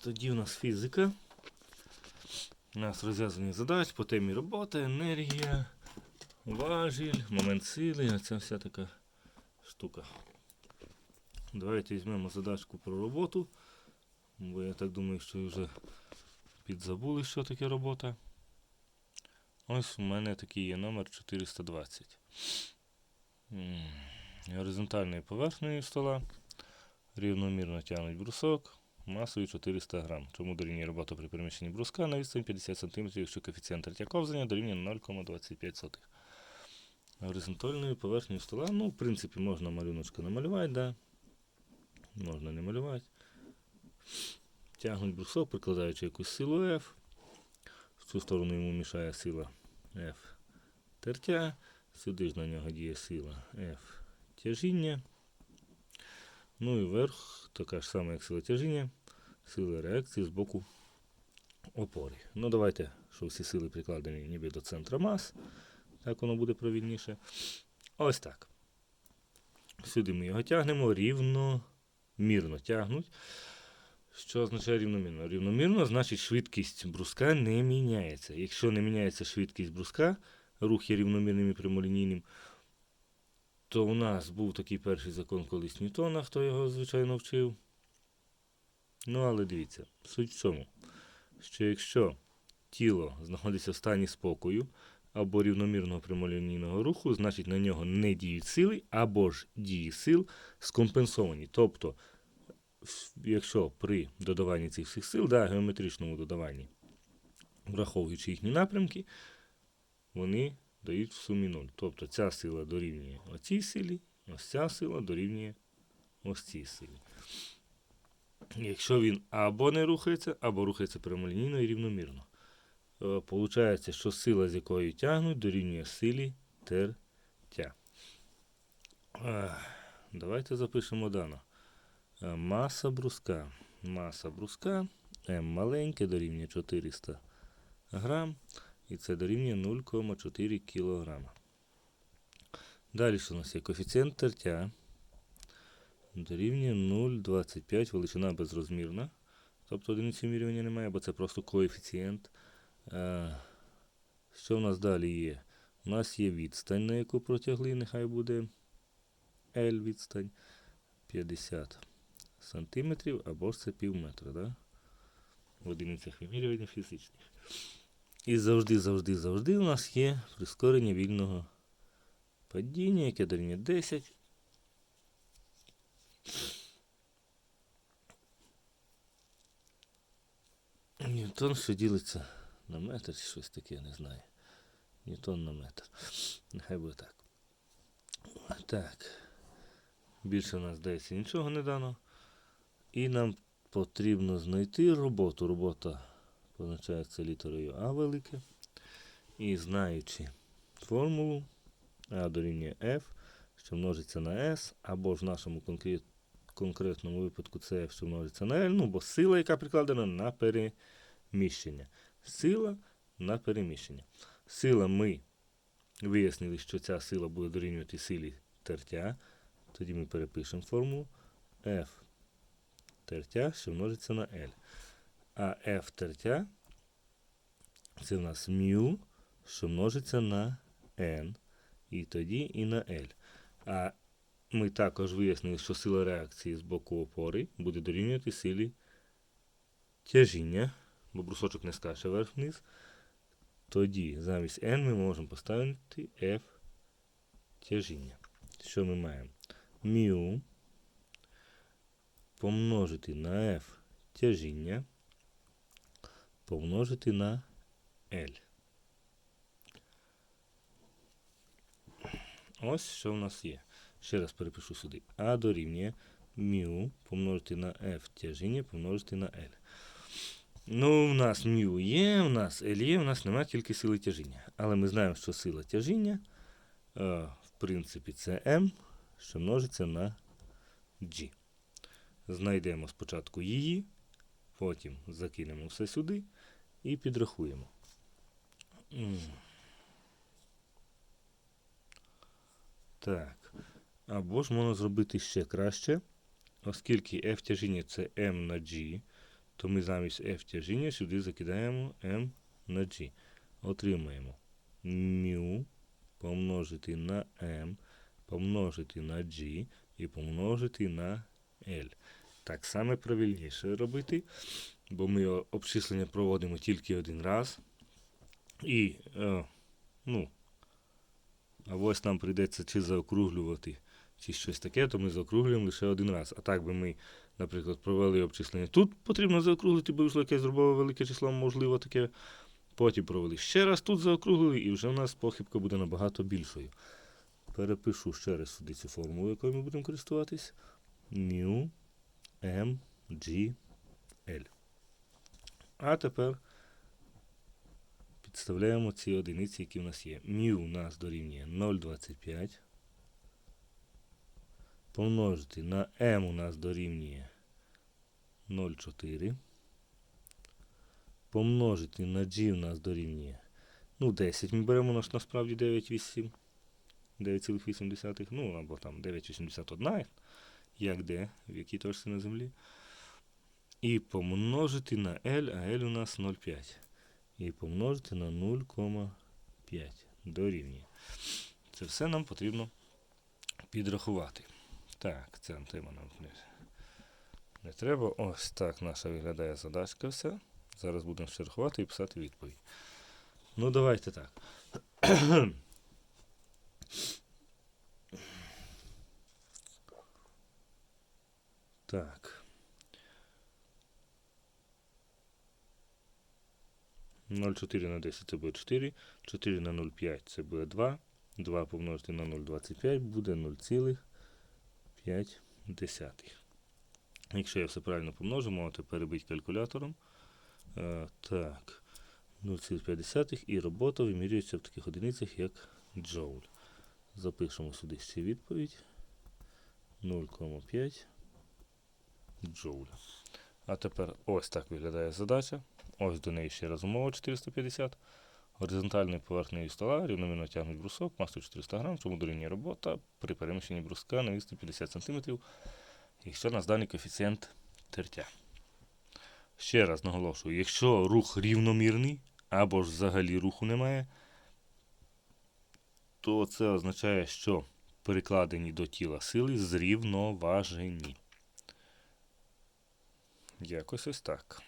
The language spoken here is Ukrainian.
Тоді у нас фізика. У нас розв'язані задач по темі робота, енергія, важіль, момент сили, оця вся така штука. Давайте візьмемо задачку про роботу. Бо я так думаю, що вже підзабули, що таке робота. Ось у мене такий є номер 420. М, Горизонтальною поверхнею стола рівномірно тягнуть брусок масою 400 грам. Чому дорівнює робота при переміщенні бруска на відстань 50 см, якщо коефіцієнт тертя ковзання дорівнює 0,25. Горизонтальною поверхнею стола, ну, в принципі, можна малюночка намалювати, да? можна не малювати. Тягнуть брусок, прикладаючи якусь силу F. В цю сторону йому мішає сила F тертя. Сюди ж на нього діє сила F тяжіння. Ну і вверх така ж сама, як сила тяжіння, сила реакції з боку опори. Ну давайте, що всі сили прикладені ніби до центра мас. Так воно буде провільніше. Ось так. Сюди ми його тягнемо рівномірно тягнуть. Що означає рівномірно? Рівномірно значить швидкість бруска не міняється. Якщо не міняється швидкість бруска, рух є рівномірним і прямолінійним, то у нас був такий перший закон колись Ньютона, хто його, звичайно, вчив. Ну, але дивіться, суть в чому, що якщо тіло знаходиться в стані спокою або рівномірного прямолінійного руху, значить на нього не діють сили, або ж дії сил скомпенсовані. Тобто, якщо при додаванні цих всіх сил, да, геометричному додаванні, враховуючи їхні напрямки, вони дають в сумі 0. Тобто ця сила дорівнює оцій силі, ось ця сила дорівнює ось цій силі. Якщо він або не рухається, або рухається прямолінійно і рівномірно. Е, Получається, що сила, з якої тягнуть, дорівнює силі тертя. Давайте запишемо дано. Е, Маса бруска. Маса бруска М маленьке дорівнює 400 грам. І це дорівнює 0,4 кг. Далі що у нас є коефіцієнт тертя. Дорівнює 0,25 величина безрозмірна. Тобто одиниці вимірювання немає, бо це просто коефіцієнт. Е, Що в нас далі є? У нас є відстань, на яку протягли, нехай буде L відстань 50 сантиметрів або ж це пів метра, да? в одиницях вимірювання фізичних. І завжди, завжди, завжди у нас є прискорення вільного падіння, яке дорівнює 10. Ньютон, що ділиться на метр чи щось таке, я не знаю. Ньютон на метр. Нехай буде так. Так. Більше у нас здається нічого не дано. І нам потрібно знайти роботу. Робота позначається літерою А велике. І знаючи формулу А дорівнює F, що множиться на S, або в нашому конкретному випадку це F, що множиться на L, ну бо сила, яка прикладена на переміщення. Сила на переміщення. Сила ми вияснили, що ця сила буде дорівнювати силі тертя. Тоді ми перепишемо формулу F тертя, що множиться на L. А F тертя це в нас μ, що множиться на n, і тоді і на L. А ми також вияснили, що сила реакції з боку опори буде дорівнювати силі тяжіння, бо брусочок не скаче вверх-вниз. Тоді замість n ми можемо поставити F тяжіння. Що ми маємо? μ помножити на F тяжіння помножити на L. Ось що в нас є. Ще раз перепишу сюди. А дорівнює μ помножити на F тяжіння помножити на L. Ну, в нас μ є, в нас L є, в нас немає тільки сили тяжіння. Але ми знаємо, що сила тяжіння, е, в принципі, це m, що множиться на G. Знайдемо спочатку її, потім закинемо все сюди і підрахуємо. Так. Або ж можна зробити ще краще, оскільки F тяжіння це m на G, то ми замість F тяжіння сюди закидаємо M на G. Отримаємо μ помножити на M, помножити на G і помножити на L. Так саме правильніше робити, бо ми обчислення проводимо тільки один раз. І, е, ну, а ось нам прийдеться чи заокруглювати, чи щось таке, то ми заокруглюємо лише один раз. А так би ми, наприклад, провели обчислення. Тут потрібно заокруглити, бо вийшло якесь зробове велике число, можливо, таке. Потім провели ще раз тут заокруглили, і вже в нас похибка буде набагато більшою. Перепишу ще раз сюди цю формулу, якою ми будемо користуватись. Mu M G L. А тепер підставляємо ці одиниці, які в нас є. Mu у нас дорівнює 0,25. Помножити на m у нас дорівнює 0,4. Помножити на g у нас дорівнює. Ну, 10 ми беремо наш насправді 9,8. 9,8. Ну, або там 9,81. Як де, в якій точці на землі. І помножити на L, а L у нас 0,5 і помножити на 0,5 дорівнює. Це все нам потрібно підрахувати. Так, ця тема нам не, треба. Ось так наша виглядає задачка вся. Зараз будемо ще рахувати і писати відповідь. Ну, давайте так. так. 0,4 на 10 це буде 4, 4 на 0,5 це буде 2, 2 помножити на 0,25 буде 0,5. Якщо я все правильно помножу, можете перебити калькулятором. Е, так, 0,5 і робота вимірюється в таких одиницях, як джоуль. Запишемо сюди ще відповідь. 0,5 джоуля. А тепер ось так виглядає задача. Ось до неї ще раз умова 450. Горизонтальною поверхнею стола рівномірно тягнуть брусок, масою 400 грам, чому дорівнює робота при переміщенні бруска на відстань 50 см, якщо нас даний коефіцієнт тертя. Ще раз наголошую, якщо рух рівномірний або ж взагалі руху немає, то це означає, що перекладені до тіла сили зрівноважені. Якось ось так.